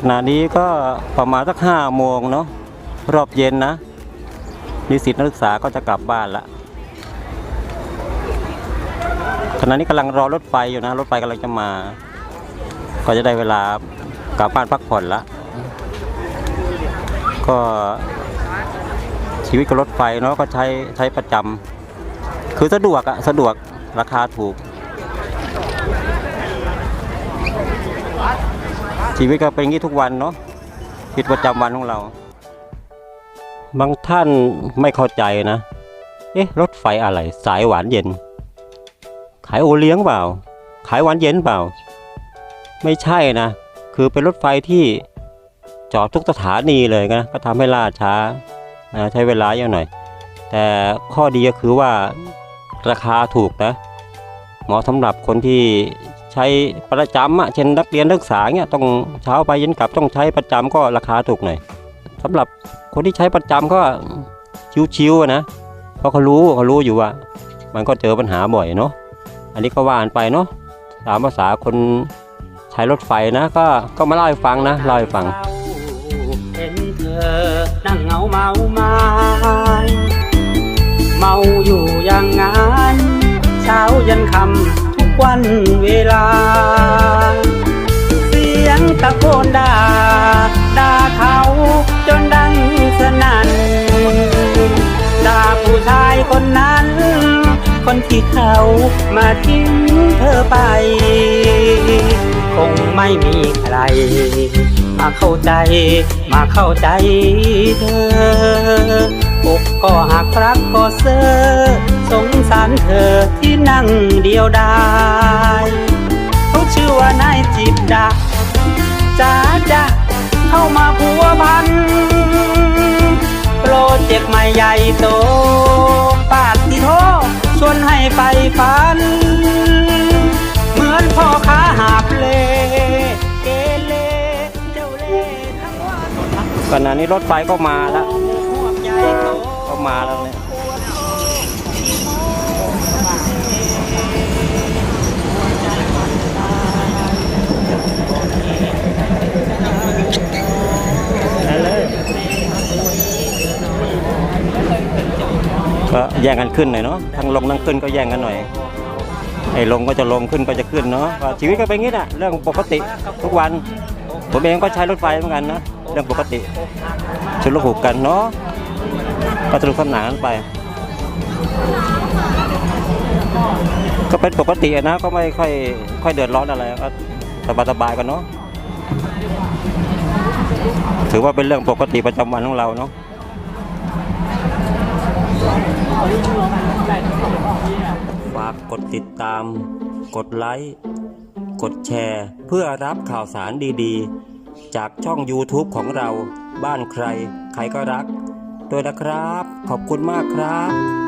ขณะนี้ก็ประมาณสักห้าโมงเนาะรอบเย็นนะ นิสิตนักศึกษาก็จะกลับบ้านละขณะนี้กำลังรอรถไฟอยู่นะ รถไฟกำลังจะมา ก็จะได้เวลากลับบ้านพักผ่อนละก็ชีวิตกับรถไฟเนาะก็ใช้ใช้ประจำคือสะดวกอะสะดวกราคาถูก ชีวิตก็เป็นอย่างนี้ทุกวันเนาะชีวิตประจำวันของเรา บางท่านไม่เข้าใจนะ เอ๊ะรถไฟอะไร สายหวานเย็น ขายโอเลี้ยงเปล่า ขายหวานเย็นเปล่า ไม่ใช่นะ คือเป็นรถไฟที่จอดทุกสถานีเลยนะก็ทำให้ล่าช้านะใช้เวลาเยอะหน่อย แต่ข้อดีก็คือว่าราคาถูกนะเหมาะสำหรับคนที่ ใช้ประจำอะเช่นนักเรียนนักศึกษาเนี่ยต้องเช้าไปเย็นกลับต้องใช้ประจำก็ราคาถูกหน่อยสำหรับคนที่ใช้ประจำก็ชิวๆนะเพราะเขารู้เขารู้อยู่ว่า มันก็เจอปัญหาบ่อยเนาะอันนี้ก็ว่านไปเนาะตามภาษาคนใช้รถไฟนะ ก็ก็มาเล่าให้ฟังนะเล่าให้ฟังเห็นเธอนั่งเหงาเมาไมาเมาอยู่ย่าง ที่เขามาทิ้งเธอไป คงไม่มีใคร มาเข้าใจ มาเข้าใจเธออกก็หักรักก็เซอสงสารเธอที่นั่งเดียวดายเขาชื่อว่านายจิบดาจ้าจ้าเข้ามาพัวพันโปรเจกต์ใหม่ใหญ่โต ไปฝัน เหมือนพ่อค้าหาบเล เกเลเจ้าเล่ทั้งวันขณะนี้รถไฟก็มาแล้ว ก็แย่งกันขึ้นหน่อยเนาะทั้งลงทั้งขึ้นก็แย่งกันหน่อยไอ้ลงก็จะลงขึ้นก็จะขึ้นเนาะชีวิตก็เป็นอย่างนี้แหละเรื่องปกติทุกวัน ผมเองก็ใช้รถไฟเหมือนกันนะเรื่องปกติชุดลูกหูกันเนาะก็สนุกสนานกันไป ก็เป็นปกตินะก็ไม่ค่อยค่อยเดือดร้อนอะไรก็สบายสบายๆกันเนาะถือว่าเป็นเรื่องปกติประจำวันของเราเนาะ ฝากกดติดตาม กดไลค์ กดแชร์ เพื่อรับข่าวสารดีๆ จากช่อง YouTube ของเรา บ้านใคร ใครก็รัก ด้วยนะครับ ขอบคุณมากครับ